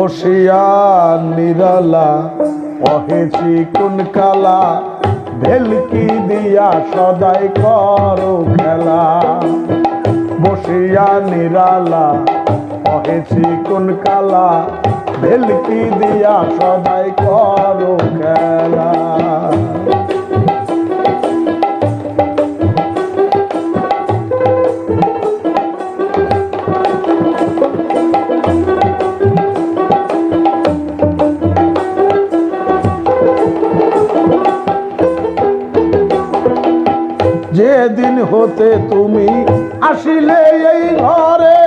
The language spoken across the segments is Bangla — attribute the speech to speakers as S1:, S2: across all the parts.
S1: বসিয়া নিরালা অহেছি কোন কালা ভেলকি দিয়া সদাই করো খেলা। বসিয়া নিরালা অহেছি কোন কালা ভেলকি দিয়া সদাই করো খেলা। যেদিন হতে তুমি আসিলে এই ঘরে।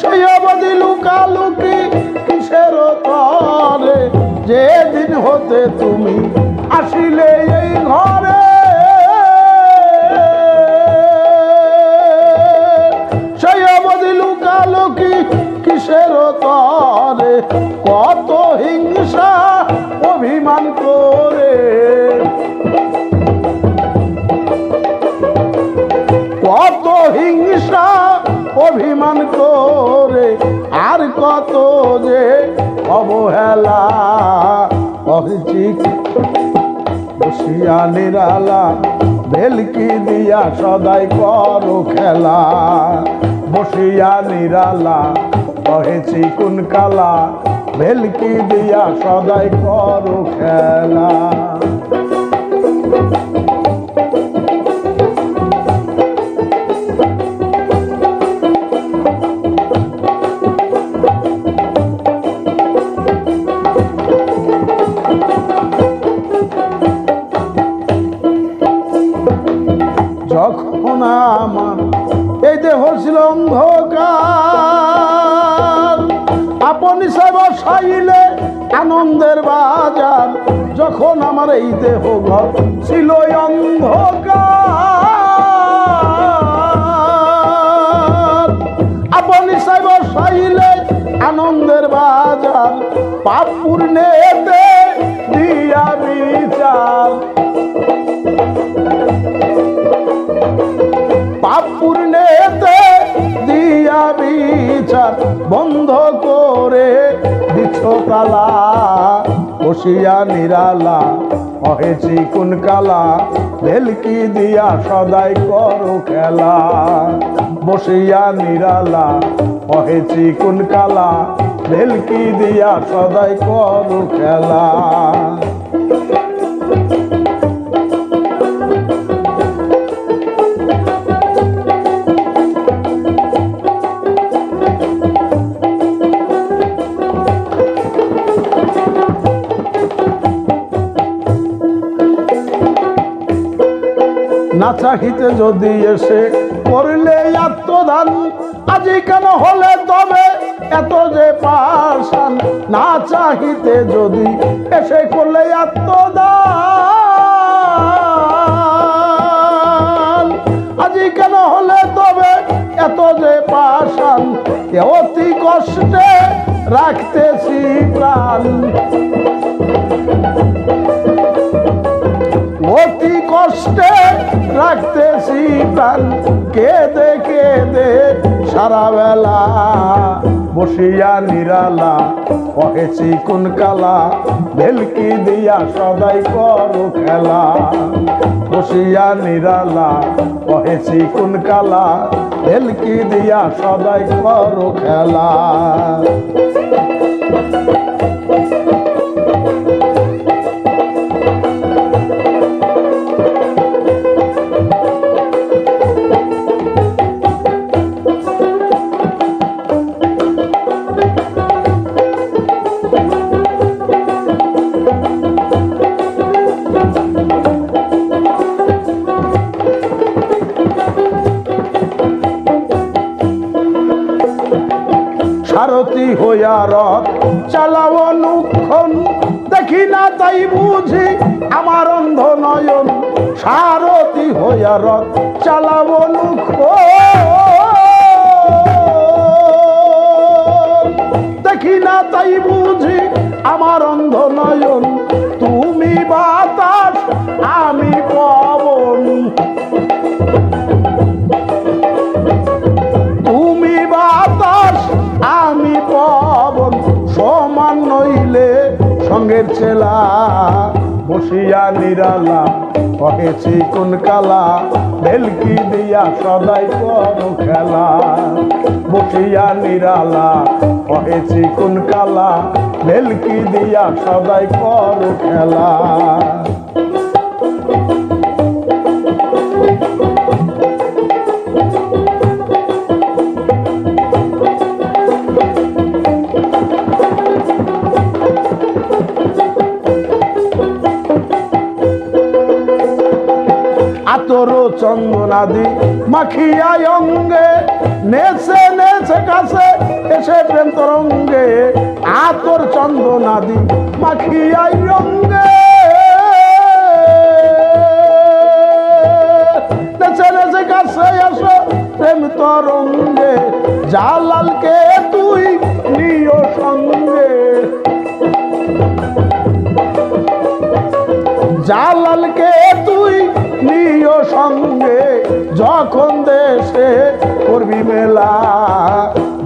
S1: সেই অবধি লুকালুকি কিসের তরে? যেদিন হতে তুমি আসিলে এই ঘরে। সেই লুকালুকি কিসের তরে? অভিমান করে আর কত যে অবহেলা অহিচিক বসিয়া নিরালা ভেলকি দিয়া সদাই করো খেলা। বসিয়া নিরালা কহেছি কোন কালা ভেলকি দিয়া সদাই করো খেলা। আমার। এই দেহ ছিল অন্ধকার। আপনি সে বসাইলে আনন্দের বাজার। যখন আমার এই দেহ ঘর ছিল অন্ধকার। আপনি সে বসাইলে আনন্দের বাজার। পাপ পূর্ণেতে দিয়া বিচার। পূর্ণেতে দিয়া বিচার বন্ধ করে তালা বসিয়া নিরালা কহেছি কোন কালা, ভেলকি দিয়া সদাই করো খেলা। বসিয়া নিরালা কহেছি কোন কালা, ভেলকি দিয়া সদাই করো খেলা। চাহিতে যদি এসে করলে আত্মদান, আজি কেন হলে তবে? এত যে পাশান না চাহিতে যদি এসে করলে আত্মদান, আজি কেন হলে তবে? এত যে পাশান অতি কষ্টে রাখতেছি প্রাণ। অতি কষ্টে রাখতেছি প্রাণ। কেঁদে কেঁদে সারা বেলা বসিয়া নিরালা, কহেছি, কোন কালা? ভেলকি দিয়া সদাই করো খেলা। বসিয়া নিরালা, কহেছি, কোন কালা? ভেলকি দিয়া সদাই করো খেলা। সারথি হইয়া রথ চালাও অনুক্ষণ। দেখি না তাই বুঝি আমার অন্ধ নয়ন সারথি হইয়া রথ চালাও অনুক্ষণ। দেখি না তাই বুঝি আমার অন্ধ নয়ন তুমি বাতাস, আমি পবন। চেলা বসিয়া নিরালা কহেছি কোন কালা, ভেলকি দিয়া সদাই করো খেলা। বসিয়া নিরালা কহেছি কোন কালা, ভেলকি দিয়া সদাই করো খেলা। আতরো চন্দনাদি মাখিয়া অঙ্গে, নেছে নেছে, কাছে, এসে প্রেম তরঙ্গে, আতর চন্দনাদি মাখিয়া অঙ্গে। নেছে নেছে, কাছে আসো প্রেম তরঙ্গে, জালালকে তুই নিও সঙ্গে। জালালকে তুই নিও সঙ্গে যখন দেশে করবি মেলা,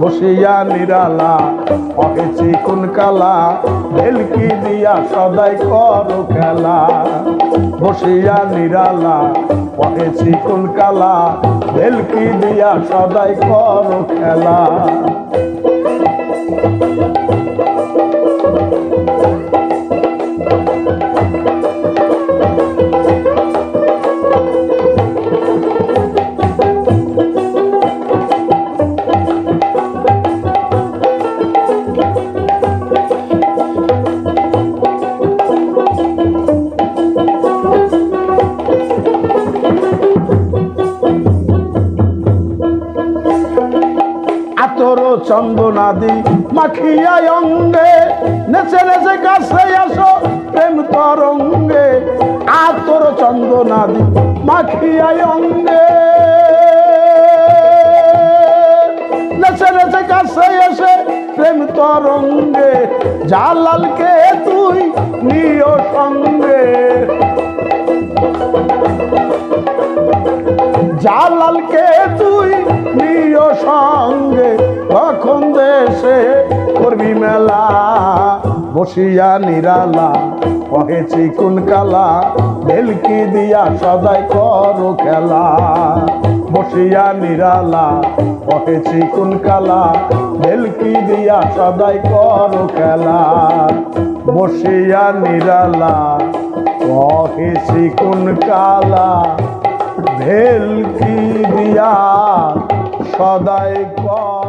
S1: বসিয়া নিরালা পকেছি কোন কালা, ভেলকি দিয়া সদাই করো খেলা। বসিয়া নিরালা পকেছি কোন কালা, ভেলকি দিয়া সদাই কর খেলা। চন্দনাদি মাখিয়া অঙ্গে। নেচে নেচে কাছে আসো প্রেম তরঙ্গে। আতর চন্দনাদি মাখিয়া অঙ্গে। নেচে নেচে কাছে এসে প্রেম তরঙ্গে। জালালকে তুই নিও সঙ্গে। জালালকে তুই কখন দেশে করবি মেলা, বসিয়া নিরালা কহেছি কোন কালা ভেলকি দিয়া সদাই করো খেলা। বসিয়া নিরালা কহেছি কোন কালা ভেলকি দিয়া সদাই করো খেলা। বসিয়া নিরালা কহেছি কোন কালা ভেলকি দিয়া সদাই করো